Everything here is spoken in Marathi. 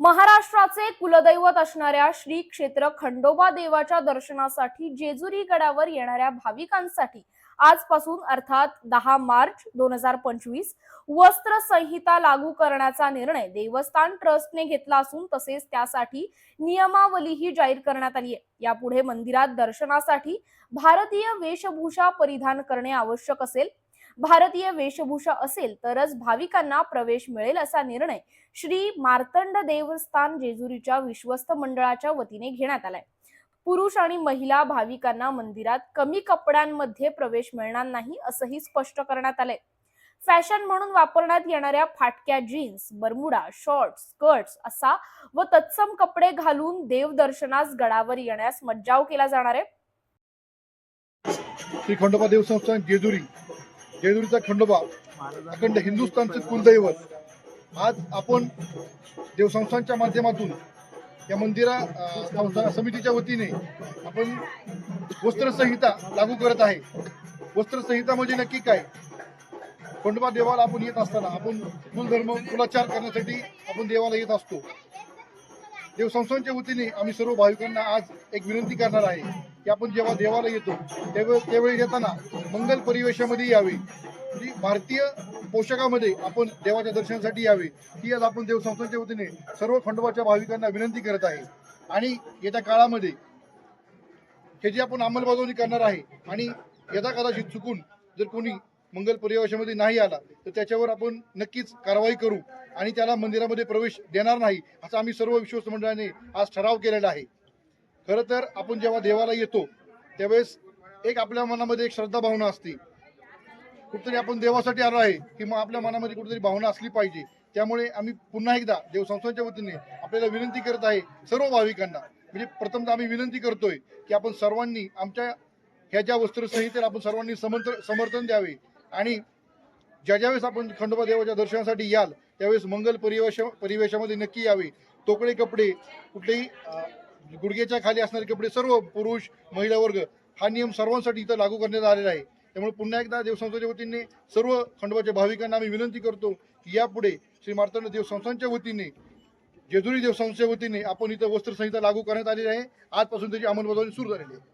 महाराष्ट्राचे कुलदैवत असणाऱ्या श्री क्षेत्र खंडोबा देवाच्या दर्शनासाठी जेजुरी गडावर येणाऱ्या भाविकांसाठी आजपासून अर्थात दहा मार्च दोन हजार पंचवीस वस्त्र संहिता लागू करण्याचा निर्णय देवस्थान ट्रस्टने घेतला असून तसेच त्यासाठी नियमावलीही जाहीर करण्यात आली आहे. यापुढे मंदिरात दर्शनासाठी भारतीय वेशभूषा परिधान करणे आवश्यक असेल. भारतीय वेशभूषा असेल तरच भाविकांना प्रवेश मिळेल असा निर्णय श्री मार्तंड देवस्थान जेजुरीच्या विश्वस्त मंडळाच्या वतीने घेण्यात आलाय. पुरुष आणि महिला भाविकांना मंदिरात कमी कपड्यांमध्ये प्रवेश मिळणार नाही असंही स्पष्ट करण्यात आलंय. फॅशन म्हणून वापरण्यात येणाऱ्या फाटक्या जीन्स बरमुडा शॉर्ट्स स्कर्ट्स असा व तत्सम कपडे घालून देवदर्शनास गडावर येण्यास मज्जाव केला जाणार आहे. श्री खंडोबा देव संस्थान जेजुरी जेजुरीचा खंडोबा अखंड हिंदुस्थानचे कुलदैवत. आज आपण देवसंस्थानच्या माध्यमातून या मंदिरा संस्था समितीच्या वतीने आपण वस्त्रसंहिता लागू करत आहे. वस्त्रसंहिता म्हणजे नक्की काय? खंडोबा देवाला आपण येत असताना आपण कुलधर्म कुलाचार करण्यासाठी आपण देवाला येत असतो. देवसंस्थांच्या वतीने आम्ही सर्व भाविकांना आज एक विनंती करणार आहे. की आपण जेव्हा देवाला येतो त्यावेळी त्यावेळी येताना मंगल परिवेशामध्ये यावे. म्हणजे भारतीय पोषाखामध्ये आपण देवाच्या दर्शनासाठी यावे ही आज आपण देवसंस्थांच्या वतीने सर्व खंडोबाच्या भाविकांना विनंती करत आहे. आणि येत्या काळामध्ये हे जी आपण अंमलबजावणी करणार आहे आणि यदा कदाचित चुकून जर कोणी मंगल परिवेशामध्ये नाही आला तर त्याच्यावर आपण नक्कीच कारवाई करू आणि त्याला मंदिरामध्ये प्रवेश देणार नाही असा आम्ही सर्व विश्वस्त मंडळाने आज ठराव केलेला आहे. खरं तर आपण जेव्हा देवाला येतो त्यावेळेस एक आपल्या मनामध्ये एक श्रद्धा भावना असते. कुठेतरी आपण देवासाठी आलो आहे की मग आपल्या मनामध्ये कुठेतरी भावना असली पाहिजे. त्यामुळे आम्ही पुन्हा एकदा देवसंस्थांच्या वतीने आपल्याला विनंती करत आहे सर्व भाविकांना. म्हणजे प्रथमतः आम्ही विनंती करतोय की आपण सर्वांनी आमच्या ह्या ज्या वस्त्रसंहितेला आपण सर्वांनी समर्थन समर्थन द्यावे. आणि ज्या ज्यावेळेस आपण खंडोबा देवाच्या दर्शनासाठी याल त्यावेळेस मंगल परिवेश परिवेशामध्ये नक्की यावे. तोकडे कपडे कुठलेही गुडघेच्या गुडघ्याच्या खाली असणारे कपडे सर्व पुरुष महिला वर्ग हा नियम सर्वांसाठी इथं लागू करण्यात आलेला आहे. त्यामुळे पुन्हा एकदा देवसंस्थेच्या वतीने सर्व खंडोबाच्या भाविकांना आम्ही विनंती करतो की यापुढे श्री मार्तंड देवसंस्थांच्या वतीने जेजुरी देवसंस्थेच्या वतीने आपण इथं वस्त्रसंहिता लागू करण्यात आलेली आहे. आजपासून त्याची अंमलबजावणी सुरू झालेली आहे.